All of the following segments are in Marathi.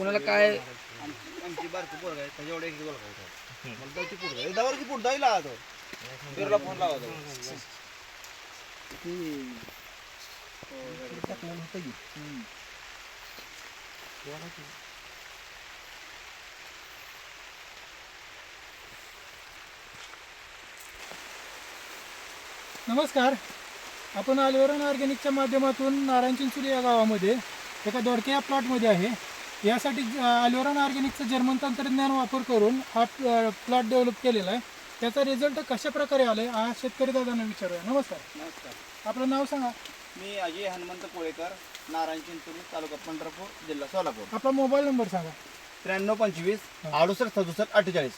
कुणाला काय? आमची आमची बारकी पोरग आहे त्याच्या एवढे एक मला तो बिरला फोन लावा तो. नमस्कार. आपण अल्वेरन ऑर्गॅनिकच्या माध्यमातून नारायण चिंचोली या गावामध्ये एका दोडके या प्लॉटमध्ये आहे. यासाठी अल्वेरन ऑर्गॅनिकचं जर्मन तंत्रज्ञान वापर करून हा प्लॉट डेव्हलप केलेला आहे. त्याचा रिझल्ट कशा प्रकारे आला आहे हा शेतकरी दादांना विचारूया. नमस्कार. नमस्कार. आपलं नाव सांगा. मी अजय हनुमंत कोळेकर नारायण चिंचोली तालुका पंढरपूर जिल्हा सोलापूर. आपला मोबाईल नंबर सांगा. त्र्याण्णव पंचवीस अडुसष्ट सदुसष्ट अठ्ठेचाळीस.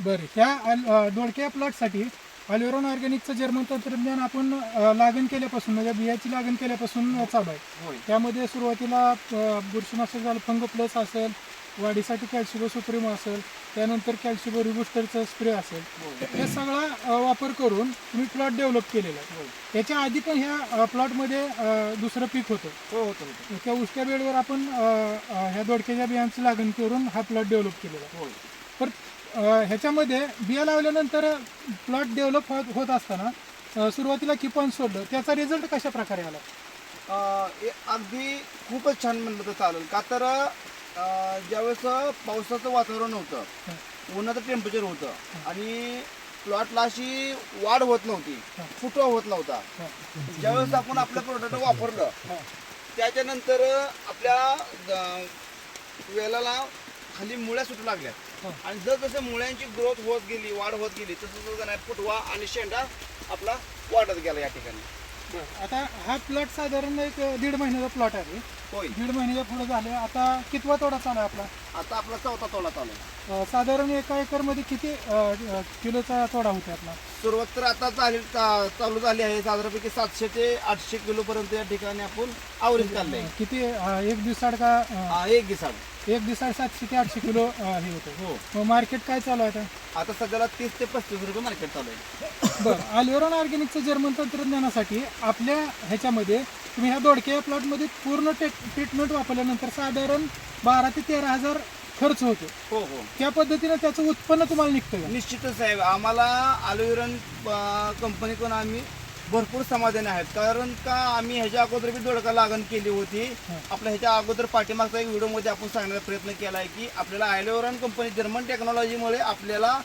बरं ह्या अल- अ, दोडके या प्लॉटसाठी अल्वेरॉन ऑर्गॅनिकचं जर्मन तंत्रज्ञान आपण लागण केल्यापासून म्हणजे बियाची लागण केल्यापासून चालू आहे. त्यामध्ये सुरुवातीला बुरशीनाशक झालं फंग प्लस असेल वाढीसाठी कॅल्शिबो सुप्रीम असेल त्यानंतर कॅल्शिबो रिबुस्टरचा स्प्रे असेल. हे सगळा वापर करून तुम्ही प्लॉट डेव्हलप केलेला आहे. त्याच्या आधी पण ह्या प्लॉटमध्ये दुसरं पीक होतं. हो त्या उष्ट्या बेडवर आपण ह्या दोडक्याच्या बियांची लागण करून हा प्लॉट डेव्हलप केलेला आहे. ह्याच्यामध्ये बिया लावल्यानंतर प्लॉट डेव्हलप होत होत असताना सुरुवातीला किपॉन सोडलं त्याचा रिझल्ट कशा प्रकारे आला? हे अगदी खूपच छान म्हणलं तर चालेल. का तर ज्यावेळेस पावसाचं वातावरण होतं उन्हाचं टेम्परेचर होतं आणि प्लॉटला अशी वाढ होत नव्हती फुटवा होत नव्हता. ज्यावेळेस आपण आपलं प्रोडक्ट वापरलं त्याच्यानंतर आपल्या वेलाला खाली मुळ्या सुटू लागल्या. आणि जर जसं मुळ्यांची ग्रोथ होत गेली वाढ होत गेली तसं तसं नाही फुटवा आणि शेंडा आपला वाढत गेला या ठिकाणी. आता हा प्लॉट साधारण एक दीड महिन्याचा प्लॉट आहे. होय. दीड महिन्याच्या पुढे झाले. आता कितवा तोडा चालू आहे आपला? आता आपला चौथा तोडा चालू आहे. साधारण एका एकरमध्ये किती किलोचा तोडा होते आपला? सुरुवात तर आता चालेल चा- चालू झाली आहे. साधारणपैकी सातशे ते आठशे किलो पर्यंत या ठिकाणी आपण आवरेज काढलंय अ, किती एक दिवसाड का एक दिसाड एक दिवसाड सातशे ते आठशे किलो अ, हे होतं. हो. मग मार्केट काय चालू आहे आता? आता सध्याला तीस ते पस्तीस रुपये मार्केट चालू आहे. बरं. अल्वेरॉन ऑर्गॅनिकचं जर्मन तंत्रज्ञानासाठी आपल्या ह्याच्यामध्ये तुम्ही ह्या दोडक्या प्लॉटमध्ये पूर्ण ट्रीटमेंट वापरल्यानंतर साधारण बारा ते तेरा हजार खर्च होतो. हो हो. त्या पद्धतीनं त्याचं उत्पन्न तुम्हाला निघतं का? निश्चितच साहेब. आम्हाला अलोविरन कंपनीकडून आम्ही भरपूर समाधानी आहेत. कारण का आम्ही ह्याच्या अगोदर बी दोडका लागण केली होती. आपल्या ह्याच्या अगोदर पाठीमागचा एक व्हिडिओमध्ये आपण सांगण्याचा प्रयत्न केला आहे की आपल्याला आयलोरन कंपनी जर्मन टेक्नॉलॉजीमुळे आपल्याला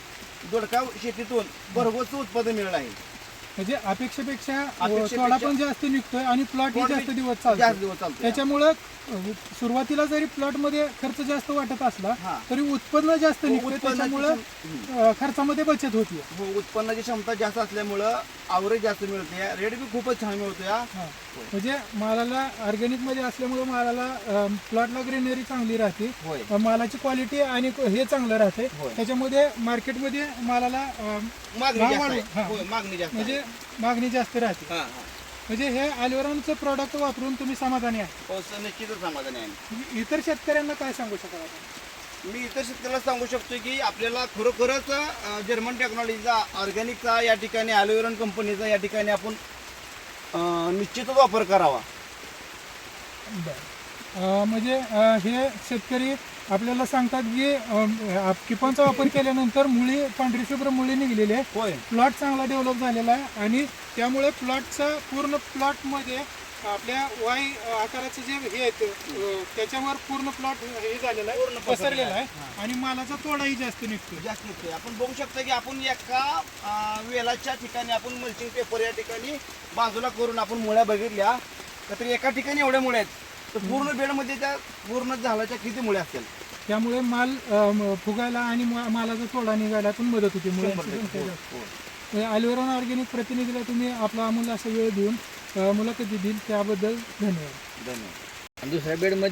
दोडका शेतीतून भरघोस उत्पादन मिळणार आहे. म्हणजे अपेक्षेपेक्षा थोडा पण जास्त निघतोय आणि प्लॉट Plot जास्त बी दिवस जास्त चालतो दिवस चालतो त्याच्यामुळं अ, सुरुवातीला जरी प्लॉटमध्ये खर्च जास्त वाटत असला हा. तरी उत्पन्न जास्त हो, निघतंय. उत्पन्नाची त्याच्यामुळं क्षम- अ, खर्चामध्ये बचत होती हो उत्पन्नाची क्षमता जास्त असल्यामुळं आवरेज जास्त मिळते रेट बी खूपच छान मिळतो या म्हणजे मालाला ऑर्गॅनिकमध्ये असल्यामुळे मालाला प्लॉटला ग्रीनरी चांगली राहते. होय. अ, मालाची क्वालिटी आणि हे चांगलं राहते. होय. त्याच्यामध्ये मार्केटमध्ये मालाला अ, मागणी भाव जास्त वाढ- आहे हा. होय, मागणी जास्त आहे. म्हणजे मागणी जास्त राहते. हा, हा. म्हणजे हे अल्वेरॉनचं प्रॉडक्ट वापरून तुम्ही समाधानी आहे हो निश्चितच समाधानी आहे म्हणजे इतर शेतकऱ्यांना काय सांगू शकाल आपण? मी इतर शेतकऱ्याला सांगू शकतो की आपल्याला खरोखरच अं, जर्मन टेक्नॉलॉजीचा ऑर्गॅनिकचा या ठिकाणी ॲलोवेरन कंपनीचा या ठिकाणी आपण अं, निश्चितच वापर करावा. अं, म्हणजे हे शेतकरी आपल्याला सांगतात की किपॉनचा वापर केल्यानंतर मुळी पांढरी शुभ्र मुळी निघलेली आहे. प्लॉट चांगला डेव्हलप झालेला आहे आणि त्यामुळे प्लॉटचा पूर्ण प्लॉटमध्ये आपल्या वाय आकाराचं जे हे आहे ते, त्याच्यावर पूर्ण प्लॉट हे झालेला आहे पसरलेला पसरलेला आहे. आणि मालाचा तोडाही जास्त निघतो जास्त निघतोय. आपण बघू शकता की आपण एका वेलाच्या ठिकाणी आपण मल्चिंग पेपर या ठिकाणी बाजूला करून आपण मुळ्या बघितल्या तरी एका ठिकाणी एवढ्या मुळ्या आहेत. तर पूर्ण बेडमध्ये त्या पूर्ण झाडाच्या किती असतील त्यामुळे माल अं, फुगायला आणि मा- मालाचा तोडा निघायला पण मदत होते मुळे टक्के. हो, हो. ऑर्गॅनिक प्रतिनिधीला तुम्ही आपला अमूल्य असा वेळ देऊन अं, मुलाखती दिली. त्याबद्दल धन्यवाद. धन्यवाद. दुसऱ्या बेडमध्ये